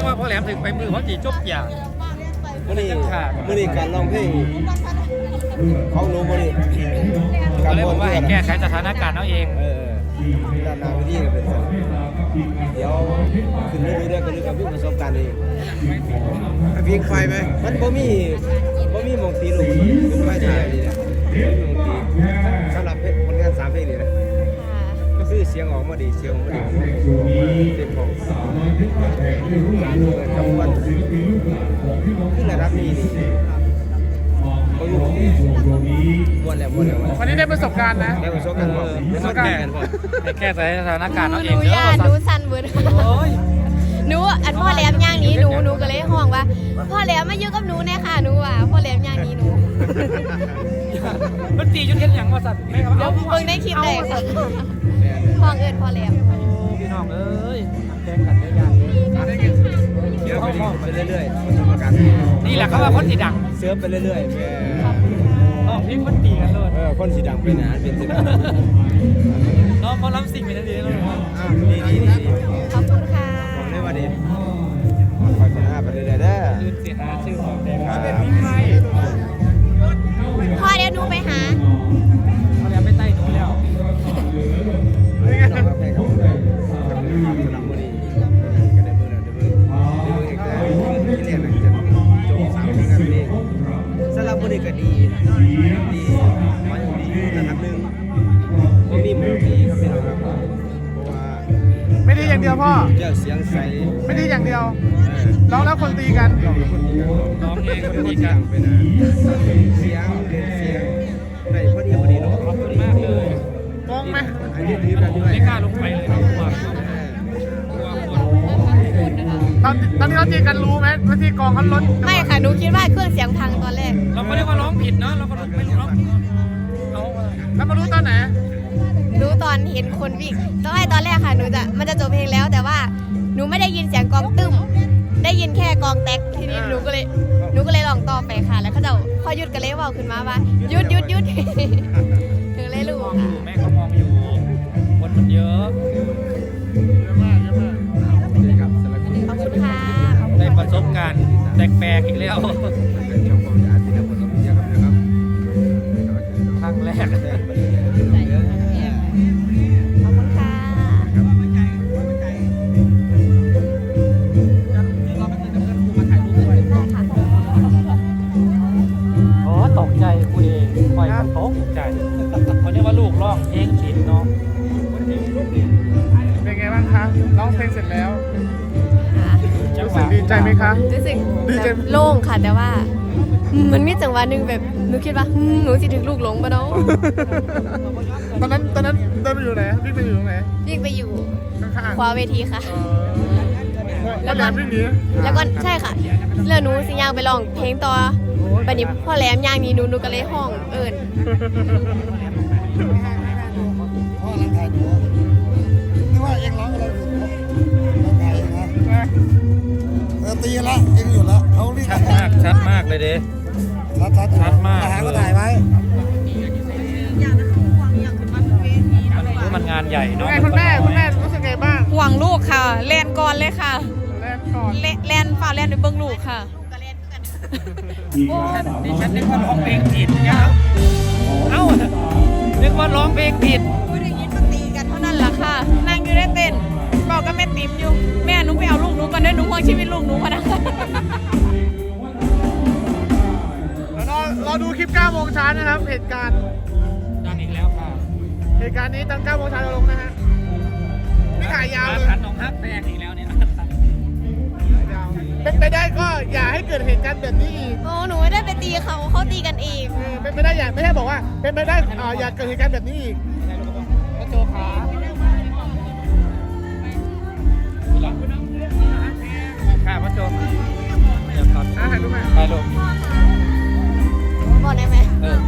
ไม่ว่าพ่อแหลมถึงไปมือเขาจีจบอย่างมื่อนี้มื่อนี้การร้องเพลงของหนูมื่อนี้ก็เลยบอกว่าให้แก้ไขสถานการณ์เอาเองเออด้านหน้าวิธีก็เป็นสั่นเดี๋ยวขึ้นเรื่อยๆก็เรื่องกับพี่ประสบการณ์เองเพียงไฟไหมมันบ่มีบ่มีหมองตีลูกเป็นไฟถ่ายนี่นะบ่มีหมองตีสำหรับเพลง คือเสียงออกมาดีเสียงออกมาดีเต็มของจังหวัดขึ้นระดับนี้นี่บ่อยู่มวนแล้วมวนแล้ววันนี้ได้ประสบการณ์นะได้ประสบการณ์บ่ประสบการณ์บ่ให้แก้ไขสถานการณ์หนูเอาหเองนูเด้ย่าอหนูสั่นเบิดโอ้ยหนูอันพ่อแหลมย่างหนี้หนูหนูก็เลยห้องว่า พ่อแหลมมาอยู่กับหนูแน่ค่ะหนูว่าพ่อแหลมย่างหนี้หนูมันตีจนเห็นอย่างว่าสัตว์แม่ครับเดี๋ยวเอาเบิ่งในคลิปได้ค่ะ ห้องเอิญพอแหลมพี่น้องเอ้ยแข่งกันได้ยากเดี๋ยวไปเรื่อยๆนี่แหละเขาว่าคนสีดังเสิร์ฟไปเรื่อยๆแม่อ๋อพี่คนตีกันเลยเออคนสีดังเป็นอาหารเป็นสิบน้องเขาล้ำสิ่งไปนั่นเองแล้วดีดีดีขอบคุณค่ะบอกเลยว่าดีคอยพัฒนาไปเรื่อยๆเด้อยืนเสีหาชื่อของแดงครับเป็นพี่ไทยพ่อเดี๋ยวหนูไปหา เจ้าเสียงใสไม่ดีอย่างเดียวเออร้องแล้วคนตีกันลองดูคนดีกันน้องเองก็ก็เป็นคดีนที่กัดันงไปนะเสียงเรียนเสียงได้พอดีพอดีเนาะขอบคุณมากเลยงงไหมอันนี้ถือแบบนี้ไว้ไม่กล้าลงไปเลยครับกลัวกลัวคนตอนตอนที่เขาตีกันรู้ไหมว่าที่กองเขาลดไม่ค่ะหนูคิดว่าเครื่องเสียงพังตอนแรกเราไม่ได้ว่าร้องผิดเนาะเราก็ไม่รู้ร้องเอาแล้วมารู้ตอนไหน รู้ตอนเห็นคนวิ่งตอนแรกตอนแรกค่ะหนูจะมันจะจบเพลงแล้ว แต่ว่าหนูไม่ได้ยินเสียงกองตึ้ม ได้ยินแค่กองแตกทีนี้หนูก็เลยหนูก็เลยลองต่อไปค่ะ แล้วเขาจะพอหยุดก็เลยบอกขึ้นมาว่าหยุดหยุดหยุดหนูเลยรู้มองอค่ะยู่แม่เขามองอยู่คนมันเยอะนี่ครับสำหรับขอบคุณค่ะได้ประสบการณ์แปลกๆอีกแล้ว รียกว่าลูกร้องเพลงผิดเนาะเป็นไงบ้างคะร้องเพลงเสร็จแล้วจังรู้หสึวะกดีใจไหมคะ รู้สึกดีใจ แบบโล่งค่ะแต่ว่ามันมีจังหวะหนึ่งแบบหนูคิดว่าอืมหนูสิถึงลูกหลงปะเนาะตอนนั้นตอนนั้นเดินไปอยู่ไหนวิ่งไปอยู่ตรงไหนวิ่งไปอยู่ข้างขวาเวทีค่ะๆแล้วแหลมวิ่งหนีแล้วก็ใช่ค่ะแล้วหนูสิย่างไปร้องเพลงต่อบัดนี้พ่อแหลมย่างหนี้หนูหนูก็เลยห้องเอิญ พ่อรังไทยหนูนึกว่าเองร้องอะไรอยู่รังไทยนะเออตีละเองอยู่แล้วเขาเรียกชัดมากชัดมากเลยเด้ชัดชัดชัดมากหารก็ถ่ายไว้มันงานใหญ่เนาะคุณแม่คุณแม่รู้สึกไงบ้าง ห่วงลูกค่ะเล่นก่อนเลยค่ะแรกก่อนเล่นเล่นฝ่าเล่นไปเบิ้องลูกค่ะดิฉันนึกว่าร้องเพลงผิดเนี่ยครับเอ้า นึกว่าร้องเพลงผิดพูดอย่างนี้ก็ตีกันเท่านั้นแหละค่ะนั่งอยู่ได้เต้นบอกกับแม่ติ๋มอยู่ แม่หนูไปเอาลูกหนูก่อนเด้อหนูห่วงชีวิตลูกหนูพะนะแล้วรอรอดูคลิป9โมงเช้านะครับเหตุการณ์ดังอีกแล้วค่ะเหตุการณ์นี้ตอน9โมงเช้าจะลงนะฮะไม่ถ่ายยาวเลย ขันของฮักแตกอีกแล้ว เนี่ยยาวเป็นไปได้ก็อย่าให้เกิดเหตุการณ์แบบนี้อีกโอ้หนูไม่ได้ไปตีเขาเขาตีกันเองเออเป็นไปได้อย่าไม่ใช่บอกว่า เป็นไปได้อ่าอย่าเกิดเหตุการณ์แบบนี้อีกก็โจขาค่ะพ่อโจเดี๋ยวครับอะถ่ายรูปไหมไปลูกบอกได้ไหมเออ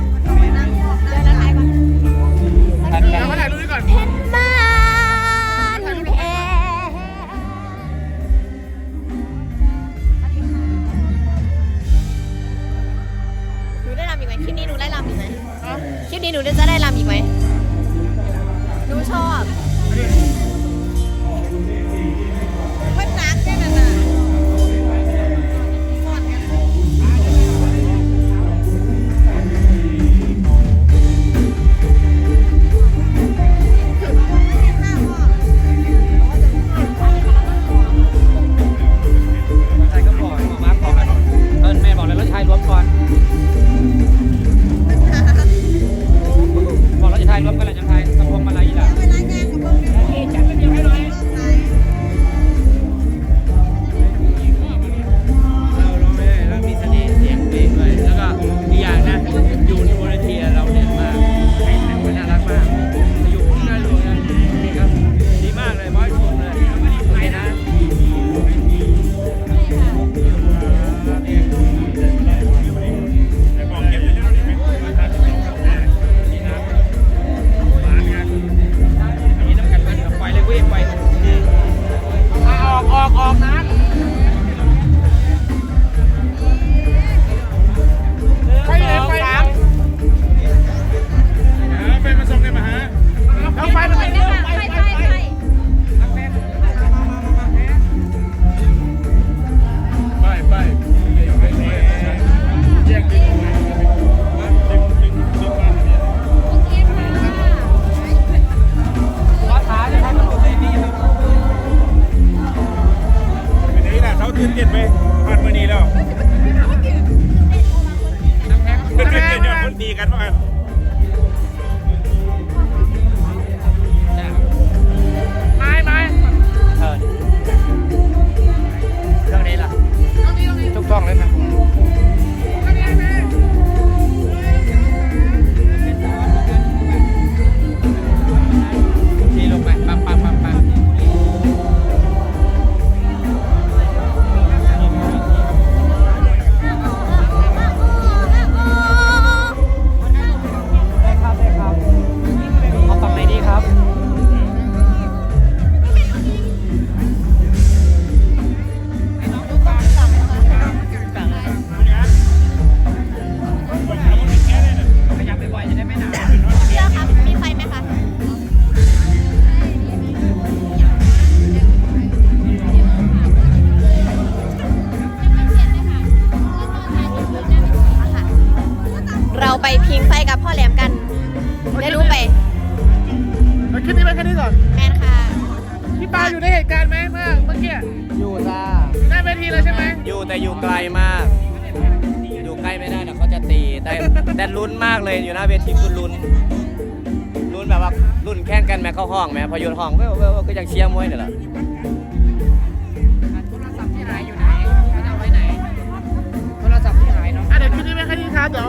าอยู่ในเหตุการณ์ไหมเมื่อเมื่อกี้อยู่จ้าอยู่หน้าเวทีเลยใช่ไหมอยู่แต่อยู่ไกลมาก อยู่ใกล้ไม่ได้เดี๋ยวเขาจะตีแต่แต่ลุ้นมากเลยอยู่หน้าเวทีคุณลุ้นลุ้นแบบว่ารุ่นแข่งกันแม่เข้าห้องแม่พอยุนห้องก็ยังเชียร์มวยเนี่ยแหละโทรศัพท์ที่หายอยู่ไหนเอาไว้ไหนโทรศัพท์ที่หายเนาะอะเดี๋ยวคลิปนี้ไว้แค่นี้ครับเดี๋ยว